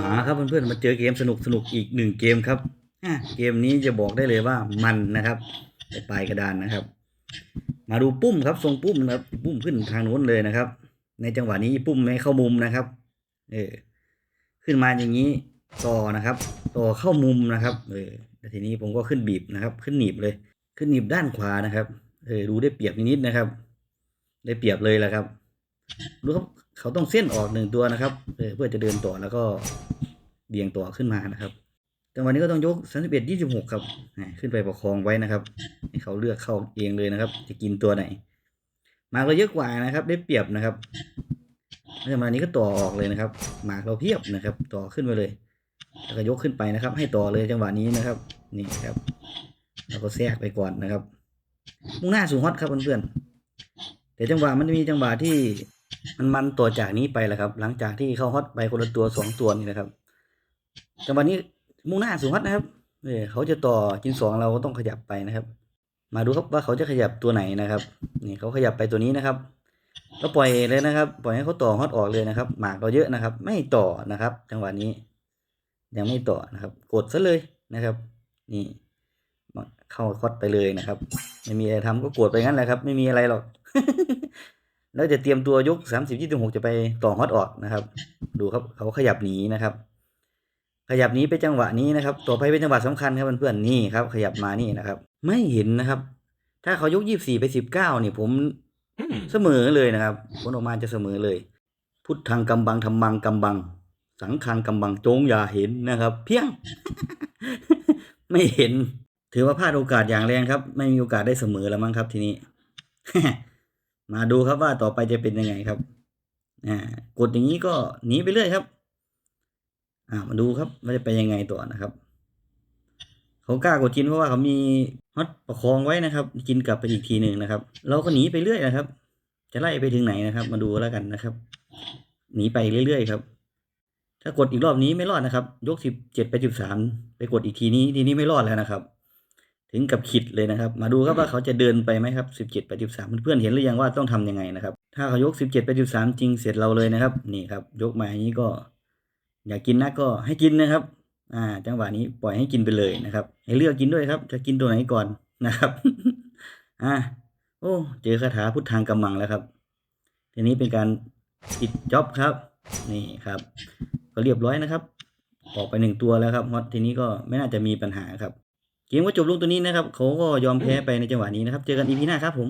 มาครับเพื่อนๆมาเจอเกมสนุกสนุกๆอีกหนึ่งเกมครับอะเกมนี้จะบอกได้เลยว่ามันนะครับไปปลายกระดานนะครับ มาดูปุ้มครับทรงปุ้มนะครับปุ้มขึ้นทางโน้นเลยนะครับ ในจังหวะนี้ปุ้มไม่เข้ามุมนะครับ เออขึ้นมาอย่างนี้ต่อนะครับต่อเข้ามุมนะครับเออแล้วทีนี้ผมก็ขึ้นบีบนะครับ ขึ้นหนีบเลย ขึ้นหนีบด้านขวานะครับเออดูได้เปรียบนิดๆนะครับ ได้เปรียบเลยแหละครับดูครับ เขาต้องเส้นออกหนึ่งตัวนะครับเพื่อจะเดินต่อแล้วก็เบี่ยงต่อขึ้นมานะครับจังหวะนี้ก็ต้องยก31 26ครับอ่าขึ้นไปประคองไว้นะครับ ให้เขาเลือกเข้าเองเลยนะครับ จะกินตัวไหนหมากเราเยอะกว่านะครับ ได้เปรียบนะครับจังหวะนี้ก็ต่อออกเลยนะครับ หมากเราเพียบนะครับ ต่อขึ้นไปเลย แล้วก็ยกขึ้นไปนะครับ ให้ต่อเลยจังหวะนี้นะครับ นี่ครับแล้วก็แทรกไปก่อนนะครับ มุ่งหน้าสู่ฮอตครับเพื่อนๆแต่จังหวะมันจะมีจังหวะที่ มันมันต่อจากนี้ไปแหละครับ หลังจากที่เข้าฮอตไปคนละตัวสองตัวนี่นะครับจังหวะนี้มุ่งหน้าสู่ฮอตนะครับเออเขาจะต่อกินสองเราก็ต้องขยับไปนะครับ มาดูครับว่าเขาจะขยับตัวไหนนะครับ นี่เขาขยับไปตัวนี้นะครับก็ปล่อยเลยนะครับ ปล่อยให้เขาต่อฮอตออกเลยนะครับ หมากเราเยอะนะครับ ไม่ต่อนะครับ จังหวะนี้ ยังไม่ต่อนะครับ กดซะเลยนะครับ นี่เข้าคอตไปเลยนะครับ ไม่มีอะไรทำก็กดไปงั้นแหละครับ ไม่มีอะไรหรอก แล้วจะเตรียมตัวยกสามสิบยี่สิบหกจะไปต่อฮอตออกนะครับ ดูครับเขาขยับหนีนะครับ ขยับหนีไปจังหวะนี้นะครับ ต่อไปเป็นจังหวะสำคัญครับเพื่อนๆนี่ครับ ขยับมานี่นะครับ ไม่เห็นนะครับ ถ้าเขายกยี่สี่ไปสิบเก้านี่ผมเสมอเลยนะครับผลออกมาจะเสมอเลย พุทธังกำบังธรรมังกำบัง สังฆังกำบังจงอย่าเห็นนะครับ เพียง ไม่เห็น ถือว่าพลาดโอกาสอย่างแรงครับ ไม่มีโอกาสได้เสมอแล้วมั้งครับทีนี้ มาดูครับว่าต่อไปจะเป็นยังไงครับอ่ากดอย่างนี้ก็หนีไปเรื่อยครับ อ่ามาดูครับว่าจะไปยังไงต่อนะครับเขากล้ากดกินเพราะว่าเขามีฮอตประคองไว้นะครับ กินกลับไปอีกทีหนึ่งนะครับ เราก็หนีไปเรื่อยนะครับ จะไล่ไปถึงไหนนะครับ มาดูแล้วกันนะครับ หนีไปเรื่อยๆครับ ถ้ากดอีกรอบนี้ไม่รอดนะครับ ยกสิบเจ็ดไปสิบสามไปกดอีกทีนี้ทีนี้ไม่รอดแล้วนะครับ ถึงกับขิดเลยนะครับ มาดูครับว่าเขาจะเดินไปไหมครับสิบเจ็ดไปสิบสามเพื่อนๆเห็นหรือยังว่าต้องทำยังไงนะครับ ถ้าเขายกสิบเจ็ดไปสิบสามจริงเสร็จเราเลยนะครับ นี่ครับ ยกมาอย่างนี้ก็ อยากกินนะก็ให้กินนะครับ อ่า จังหวะนี้ปล่อยให้กินไปเลยนะครับ ให้เลือกกินด้วยครับ จะกินตัวไหนก่อนนะครับ อ่าโอ้ เจอคาถาพุทธังกำมังแล้วครับ ทีนี้เป็นการปิดจ็อบครับ นี่ครับ ก็เรียบร้อยนะครับ ออกไปหนึ่งตัวแล้วครับฮอตทีนี้ก็ไม่น่าจะมีปัญหาครับ เกมก็จบลงตัวนี้นะครับเขาก็ยอมแพ้ไปในจังหวะนี้นะครับ เจอกันอีพีหน้าครับผม